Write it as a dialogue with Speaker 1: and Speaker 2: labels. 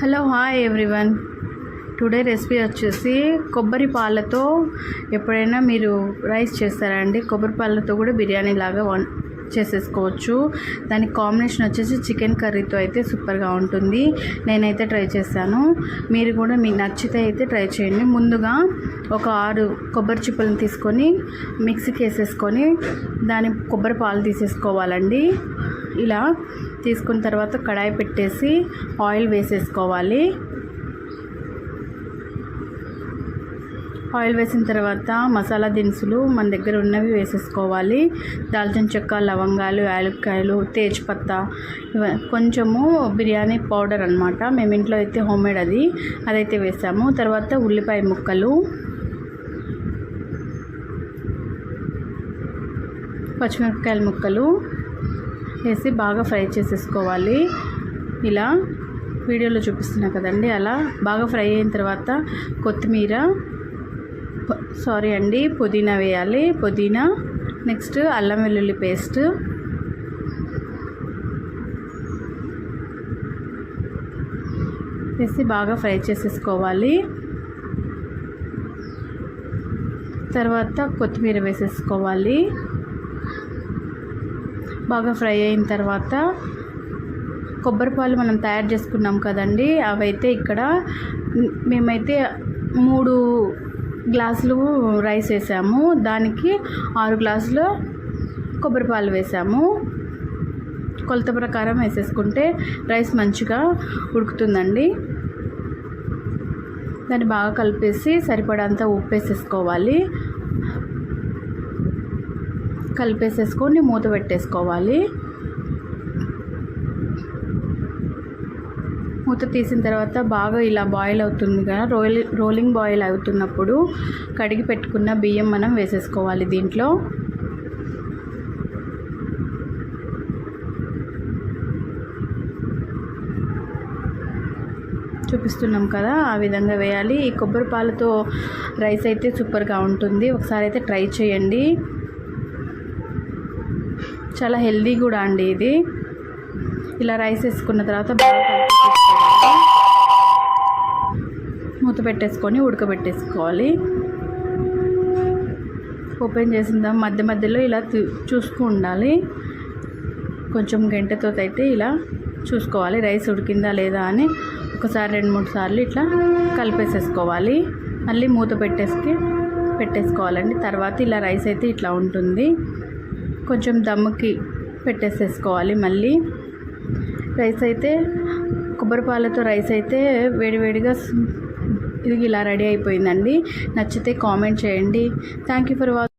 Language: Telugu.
Speaker 1: Hello hi everyone. Today recipe వచ్చేసి కొబ్బరి పాలతో ఎప్పుడైనా మీరు రైస్ చేస్తారా అండి? కొబ్బరి పాలతో కూడా బిర్యానీ లాగా వన్ చేసేసుకోవచ్చు. దానికి కాంబినేషన్ వచ్చేసి చికెన్ కర్రీతో అయితే సూపర్గా ఉంటుంది. నేనైతే ట్రై చేశాను. మీరు కూడా మీకు నచ్చితే అయితే ట్రై చేయండి. ముందుగా ఒక ఆరు కొబ్బరి చిప్పలను తీసుకొని మిక్సీకి వేసేసుకొని దాని కొబ్బరి పాలు తీసేసుకోవాలండి. ఇలా తీసుకున్న తర్వాత కడాయి పెట్టేసి ఆయిల్ వేసేసుకోవాలి. ఆయిల్ వేసిన తర్వాత మసాలా దినుసులు మన దగ్గర ఉన్నవి వేసేసుకోవాలి. దాల్చిన చెక్క లవంగాలు యాలక్కాయలు తేజ్పత్తా కొంచెము బిర్యానీ పౌడర్ అనమాట మేము ఇంట్లో అయితే హోమ్మేడ్ అది. అదైతే వేసాము. తర్వాత ఉల్లిపాయ ముక్కలు పచ్చిమిరపకాయల ముక్కలు వేసి బాగా ఫ్రై చేసేసుకోవాలి. ఇలా వీడియోలో చూపిస్తున్నా కదండి అలా బాగా ఫ్రై అయిన తర్వాత కొత్తిమీర సారీ అండి పుదీనా వేయాలి. పుదీనా నెక్స్ట్ అల్లం వెల్లుల్లి పేస్ట్. వేసి బాగా ఫ్రై చేసేసుకోవాలి. తర్వాత కొత్తిమీర వేసేసుకోవాలి. బాగా ఫ్రై అయిన తర్వాత కొబ్బరి పాలు మనం తయారు చేసుకున్నాం కదండి. అవైతే ఇక్కడ మేమైతే మూడు గ్లాసులు రైస్ వేసాము. దానికి ఆరు గ్లాసులు కొబ్బరి పాలు వేసాము. కొలత ప్రకారం వేసేసుకుంటే రైస్ మంచిగా ఉడుకుతుందండి. దాన్ని బాగా కలిపేసి సరిపడంత ఉప్పు వేసేసుకోవాలి. కలిపేసేసుకొని మూత పెట్టేసుకోవాలి. మూత తీసిన తర్వాత బాగా ఇలా బాయిల్ అవుతుంది కదా రోలి రోలింగ్ బాయిల్ అవుతున్నప్పుడు కడిగి పెట్టుకున్న బియ్యం మనం వేసేసుకోవాలి దీంట్లో. చూపిస్తున్నాం కదా ఆ విధంగా వేయాలి. ఈ కొబ్బరి పాలతో రైస్ అయితే సూపర్గా ఉంటుంది. ఒకసారి అయితే ట్రై చేయండి. చాలా హెల్దీ కూడా అండి ఇది. ఇలా రైస్ వేసుకున్న తర్వాత బాగా మూత పెట్టేసుకొని ఉడకబెట్టేసుకోవాలి. ఓపెన్ చేసిన మధ్య మధ్యలో ఇలా తీ- ఉండాలి. కొంచెం గంటతో అయితే ఇలా చూసుకోవాలి. రైస్ ఉడికిందా లేదా అని ఒకసారి రెండు మూడు సార్లు ఇట్లా కలిపేసేసుకోవాలి. మళ్ళీ మూత పెట్టేసి పెట్టేసుకోవాలండి. తర్వాత ఇలా రైస్ అయితే ఇట్లా ఉంటుంది. కొంచెం దమ్ముకి పెట్టేసేసుకోవాలి మళ్ళీ. రైస్ అయితే కొబ్బరి పాలతో రైస్ అయితే వేడివేడిగా ఇది ఇలా రెడీ అయిపోయిందండి. నచ్చితే కామెంట్ చేయండి. Thank you for watch